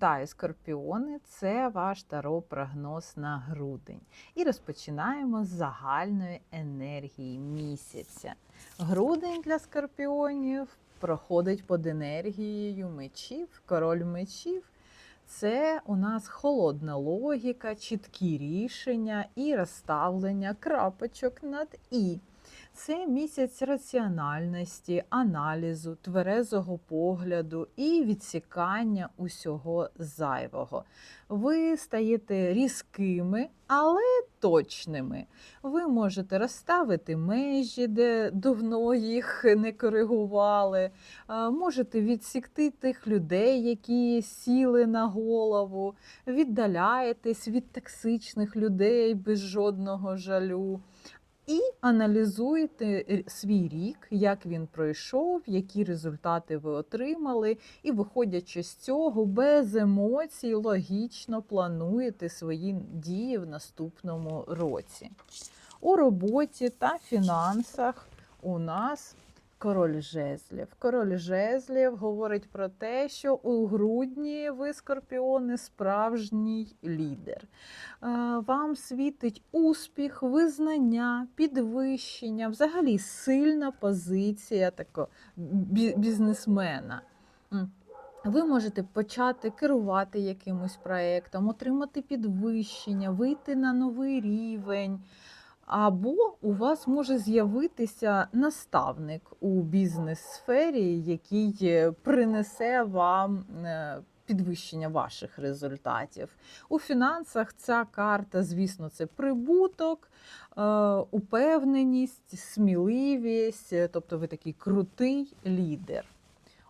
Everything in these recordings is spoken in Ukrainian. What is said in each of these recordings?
Вітаю, скорпіони! Це ваш таро прогноз на грудень. І розпочинаємо з загальної енергії місяця. Грудень для скорпіонів проходить під енергією мечів, король мечів. Це у нас холодна логіка, чіткі рішення і розставлення крапочок над і. Це місяць раціональності, аналізу, тверезого погляду і відсікання усього зайвого. Ви стаєте різкими, але точними. Ви можете розставити межі, де давно їх не коригували. Можете відсікти тих людей, які сіли на голову, віддаляєтесь від токсичних людей без жодного жалю. І аналізуєте е, свій рік, як він пройшов, які результати ви отримали, і, виходячи з цього, без емоцій, логічно плануєте свої дії в наступному році. У роботі та фінансах у нас король жезлів. Король жезлів говорить про те, що у грудні ви, скорпіони, справжній лідер. Вам світить успіх, визнання, підвищення, взагалі сильна позиція такого бізнесмена. Ви можете почати керувати якимось проєктом, отримати підвищення, вийти на новий рівень. Або у вас може з'явитися наставник у бізнес-сфері, який е, принесе вам е, підвищення ваших результатів. У фінансах ця карта, звісно, це прибуток, е, упевненість, сміливість, тобто ви такий крутий лідер.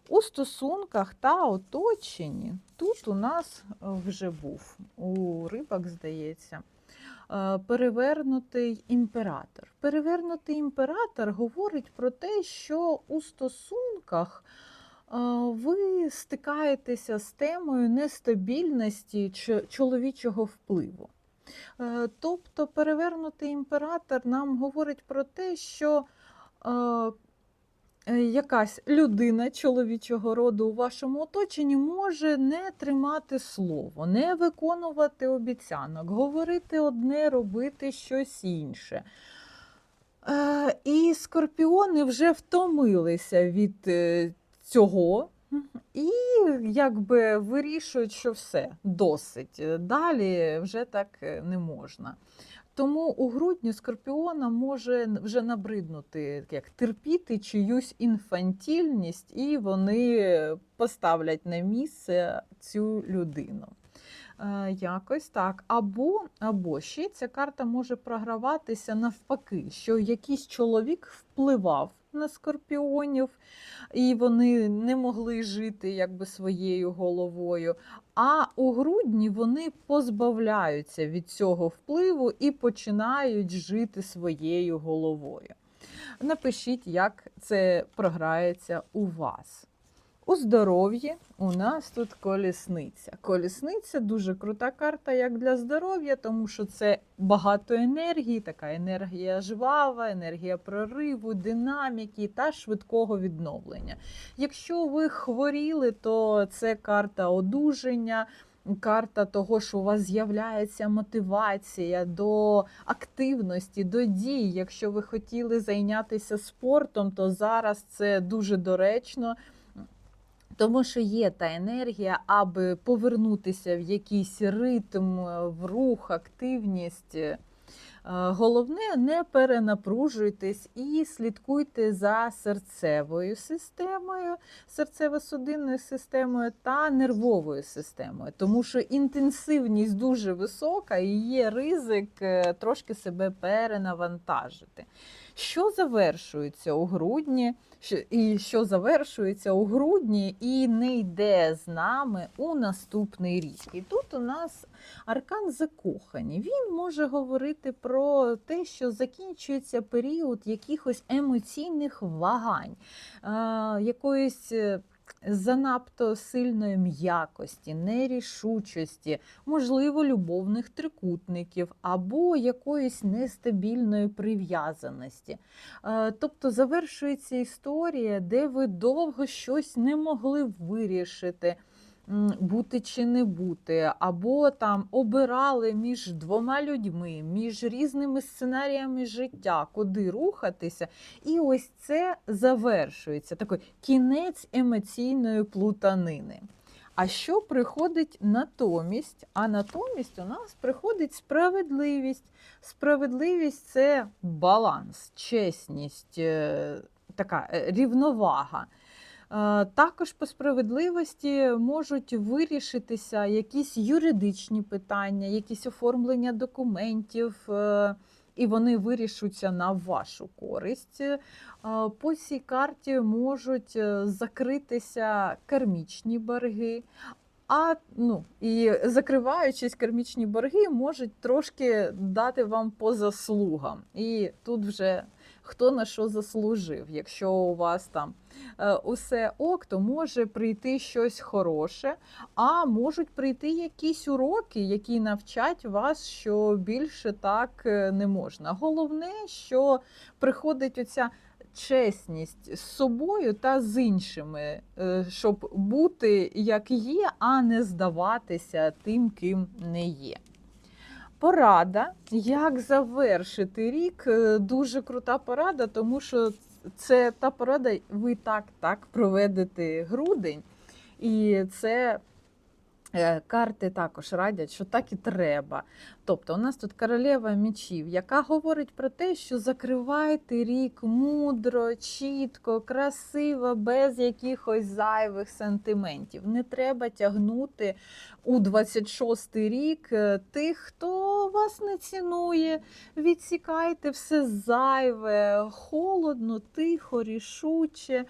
У стосунках та оточенні тут у нас вже був у рибок, здається. Е, Перевернутий імператор. Перевернутий імператор говорить про те, що у стосунках е, ви стикаєтеся з темою нестабільності чоловічого впливу. Е, Тобто перевернутий імператор нам говорить про те, що якась людина чоловічого роду у вашому оточенні може не тримати слово, не виконувати обіцянок, говорити одне, робити щось інше. Е, І скорпіони вже втомилися від е, цього. І якби вирішують, що все досить. Далі вже так е, не можна. Тому у грудні скорпіона може вже набриднути як терпіти чиюсь інфантільність, і вони поставлять на місце цю людину. Е, Якось так. Або, або ще ця карта може програватися навпаки, що якийсь чоловік впливав на скорпіонів, і вони не могли жити якби своєю головою. А у грудні вони позбавляються від цього впливу і починають жити своєю головою. Напишіть, як це програється у вас. У здоров'ї у нас тут колісниця. Колісниця дуже крута карта як для здоров'я, тому що це багато енергії, така енергія жвава, енергія прориву, динаміки та швидкого відновлення. Якщо ви хворіли, то це карта одужання. Карта того, що у вас з'являється мотивація до активності, до дій. Якщо ви хотіли зайнятися спортом, то зараз це дуже доречно. Тому що є та енергія, аби повернутися в якийсь ритм, в рух, активність. Е, Головне, не перенапружуйтесь і слідкуйте за серцевою системою, серцево-судинною системою та нервовою системою, тому що інтенсивність дуже висока і є ризик е, трошки себе перенавантажити. Що завершується у грудні, і що завершується у грудні і не йде з нами у наступний рік. І тут у нас аркан закохані. Він може говорити про те, що закінчується період якихось емоційних вагань, е, якоїсь. Занадто сильної м'якості, нерішучості, можливо, любовних трикутників або якоїсь нестабільної прив'язаності. Е, Тобто завершується історія, де ви довго щось не могли вирішити. Бути чи не бути, або там обирали між двома людьми, між різними сценаріями життя, куди рухатися. І ось це завершується такий кінець емоційної плутанини. А що приходить натомість? А натомість у нас приходить справедливість. Справедливість це баланс, чесність, е, така е, рівновага. Е, Також по справедливості можуть вирішитися якісь юридичні питання, якісь оформлення документів, е, і вони вирішуться на вашу користь. Е, По цій карті можуть закритися кармічні борги. А ну і закриваючись кармічні борги, можуть трошки дати вам по заслугам. І тут вже хто на що заслужив. Якщо у вас там е, усе ок, то може прийти щось хороше, а можуть прийти якісь уроки, які навчать вас, що більше так е, не можна. Головне, що приходить оця чесність з собою та з іншими, е, щоб бути як є, а не здаватися тим, ким не є. Порада, як завершити рік. е, Дуже крута порада, тому що це та порада, ви так так проведете грудень, і це карти також радять, що так і треба. Тобто, у нас тут королева мечів, яка говорить про те, що закривайте рік мудро, чітко, красиво, без якихось зайвих сентиментів. Не треба тягнути у 26-й рік е, тих, хто вас не цінує. Відсікайте все зайве, холодно, тихо, рішуче.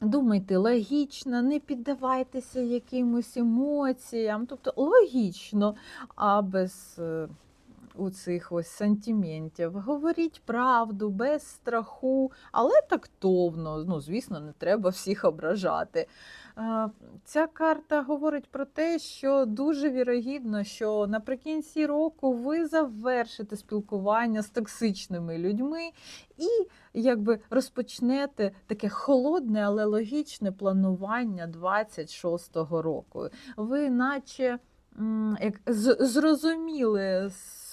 Думайте логічно, не піддавайтеся якимось емоціям, тобто логічно, а без е, у цих ось сантиментів. Говоріть правду без страху, але тактовно. Ну, звісно, не треба всіх ображати. Ця карта говорить про те, що дуже вірогідно, що наприкінці року ви завершите спілкування з токсичними людьми і якби розпочнете таке холодне, але логічне планування 26-го року. Ви наче як зрозуміли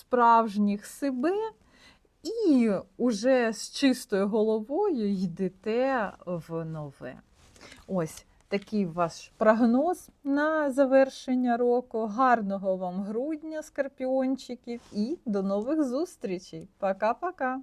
справжніх себе. І уже з чистою головою йдете в нове. Ось такий ваш прогноз на завершення року. Гарного вам грудня, скорпіончиків, і до нових зустрічей. Пока-пока!